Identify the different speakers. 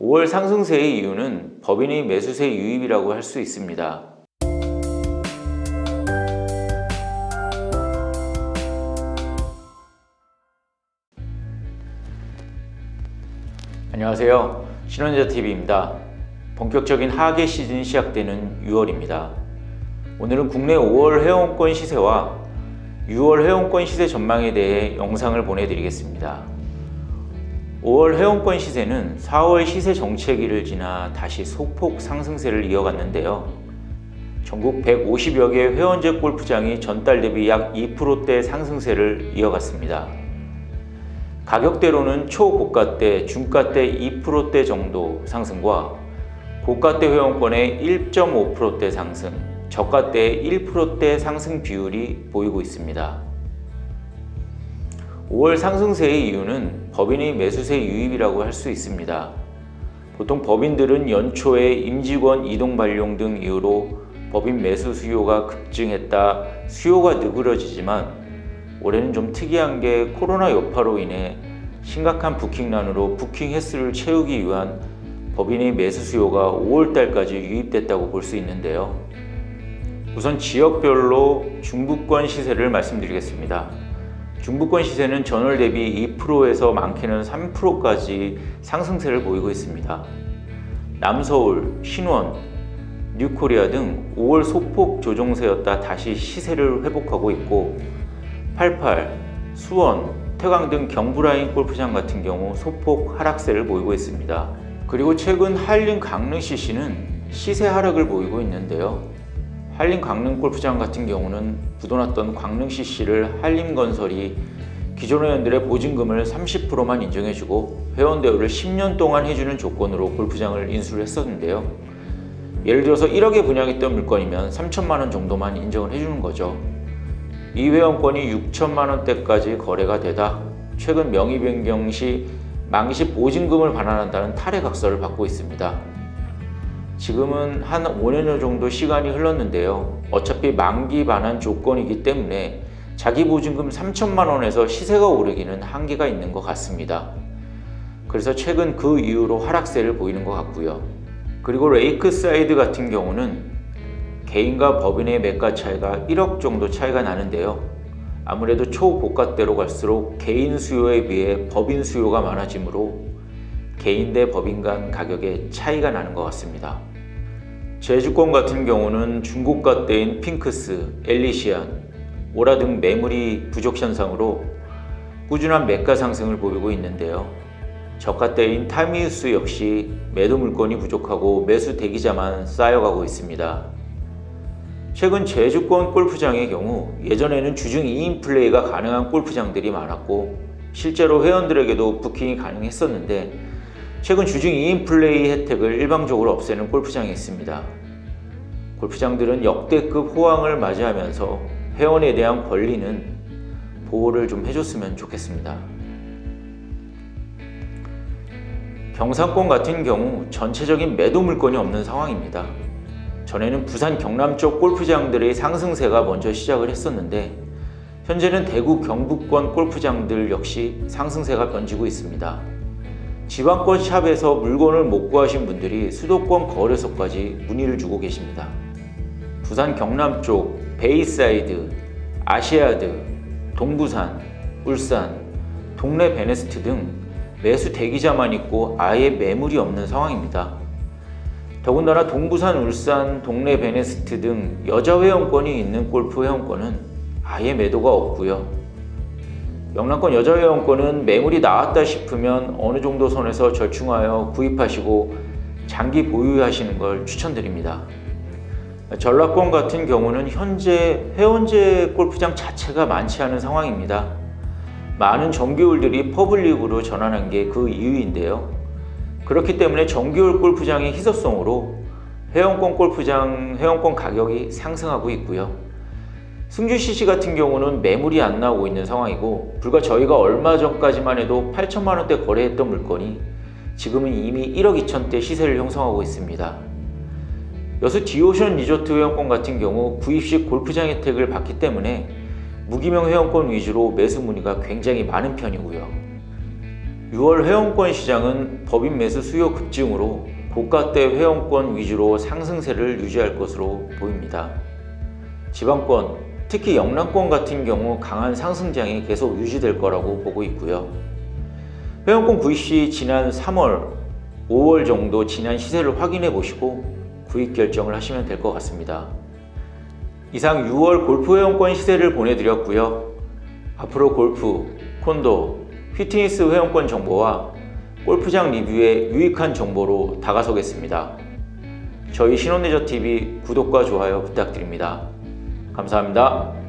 Speaker 1: 5월 상승세의 이유는 법인의 매수세 유입이라고 할 수 있습니다. 안녕하세요. 신원자TV입니다. 본격적인 하계 시즌이 시작되는 6월입니다. 오늘은 국내 5월 회원권 시세와 6월 회원권 시세 전망에 대해 영상을 보내드리겠습니다. 5월 회원권 시세는 4월 시세 정체기를 지나 다시 소폭 상승세를 이어갔는데요. 전국 150여 개 회원제 골프장이 전달 대비 약 2%대 상승세를 이어갔습니다. 가격대로는 초고가 대, 중가 대 2%대 정도 상승과 고가 대 회원권의 1.5%대 상승, 저가대의 1%대 상승 비율이 보이고 있습니다. 5월 상승세의 이유는 법인의 매수세 유입이라고 할 수 있습니다. 보통 법인들은 연초에 임직원 이동 발령 등 이유로 법인 매수 수요가 급증했다 수요가 느그러지지만 올해는 좀 특이한 게 코로나 여파로 인해 심각한 부킹난으로 부킹 횟수를 채우기 위한 법인의 매수 수요가 5월 달까지 유입됐다고 볼 수 있는데요. 우선 지역별로 중부권 시세를 말씀드리겠습니다. 중부권 시세는 전월 대비 2%에서 많게는 3%까지 상승세를 보이고 있습니다. 남서울, 신원, 뉴코리아 등 5월 소폭 조정세였다 다시 시세를 회복하고 있고 88, 수원, 태광 등 경부라인 골프장 같은 경우 소폭 하락세를 보이고 있습니다. 그리고 최근 한림 강릉 CC는 시세 하락을 보이고 있는데요. 한림 강릉 골프장 같은 경우는 부도났던 광릉 CC를 한림 건설이 기존 회원들의 보증금을 30%만 인정해주고 회원 대우를 10년 동안 해주는 조건으로 골프장을 인수를 했었는데요. 예를 들어서 1억에 분양했던 물건이면 3천만 원 정도만 인정을 해주는 거죠. 이 회원권이 6천만 원대까지 거래가 되다 최근 명의 변경 시 망시 보증금을 반환한다는 탈의 각서를 받고 있습니다. 지금은 한 5년 정도 시간이 흘렀는데요. 어차피 만기 반환 조건이기 때문에 자기 보증금 3천만 원에서 시세가 오르기는 한계가 있는 것 같습니다. 그래서 최근 그 이후로 하락세를 보이는 것 같고요. 그리고 레이크사이드 같은 경우는 개인과 법인의 매가 차이가 1억 정도 차이가 나는데요. 아무래도 초고가대로 갈수록 개인 수요에 비해 법인 수요가 많아지므로 개인 대 법인 간 가격에 차이가 나는 것 같습니다. 제주권 같은 경우는 중고가 대인 핑크스, 엘리시안, 오라 등 매물이 부족 현상으로 꾸준한 매가 상승을 보이고 있는데요. 저가대인 타미우스 역시 매도 물건이 부족하고 매수 대기자만 쌓여가고 있습니다. 최근 제주권 골프장의 경우 예전에는 주중 2인 플레이가 가능한 골프장들이 많았고 실제로 회원들에게도 부킹이 가능했었는데 최근 주중 2인 플레이 혜택을 일방적으로 없애는 골프장이 있습니다. 골프장들은 역대급 호황을 맞이하면서 회원에 대한 권리는 보호를 좀 해줬으면 좋겠습니다. 경상권 같은 경우 전체적인 매도 물건이 없는 상황입니다. 전에는 부산 경남 쪽 골프장들의 상승세가 먼저 시작을 했었는데 현재는 대구 경북권 골프장들 역시 상승세가 번지고 있습니다. 지방권 샵에서 물건을 못 구하신 분들이 수도권 거래소까지 문의를 주고 계십니다. 부산 경남 쪽 베이사이드, 아시아드, 동부산, 울산, 동래 베네스트 등 매수 대기자만 있고 아예 매물이 없는 상황입니다. 더군다나 동부산, 울산, 동래 베네스트 등 여자 회원권이 있는 골프 회원권은 아예 매도가 없고요. 영남권 여자 회원권은 매물이 나왔다 싶으면 어느 정도 선에서 절충하여 구입하시고 장기 보유하시는 걸 추천드립니다. 전라권 같은 경우는 현재 회원제 골프장 자체가 많지 않은 상황입니다. 많은 정규홀들이 퍼블릭으로 전환한 게 그 이유인데요. 그렇기 때문에 정규홀 골프장의 희소성으로 회원권 골프장 회원권 가격이 상승하고 있고요. 승주 CC 같은 경우는 매물이 안 나오고 있는 상황이고 불과 저희가 얼마 전까지만 해도 8천만 원대 거래했던 물건이 지금은 이미 1억 2천대 시세를 형성하고 있습니다. 여수 디오션 리조트 회원권 같은 경우 구입식 골프장 혜택을 받기 때문에 무기명 회원권 위주로 매수 문의가 굉장히 많은 편이고요. 6월 회원권 시장은 법인 매수 수요 급증으로 고가대 회원권 위주로 상승세를 유지할 것으로 보입니다. 지방권, 특히 영남권 같은 경우 강한 상승장이 계속 유지될 거라고 보고 있고요. 회원권 구입 시 지난 3월, 5월 정도 지난 시세를 확인해 보시고 구입 결정을 하시면 될 것 같습니다. 이상 6월 골프 회원권 시세를 보내드렸고요. 앞으로 골프, 콘도, 피트니스 회원권 정보와 골프장 리뷰의 유익한 정보로 다가서겠습니다. 저희 신혼레저TV 구독과 좋아요 부탁드립니다. 감사합니다.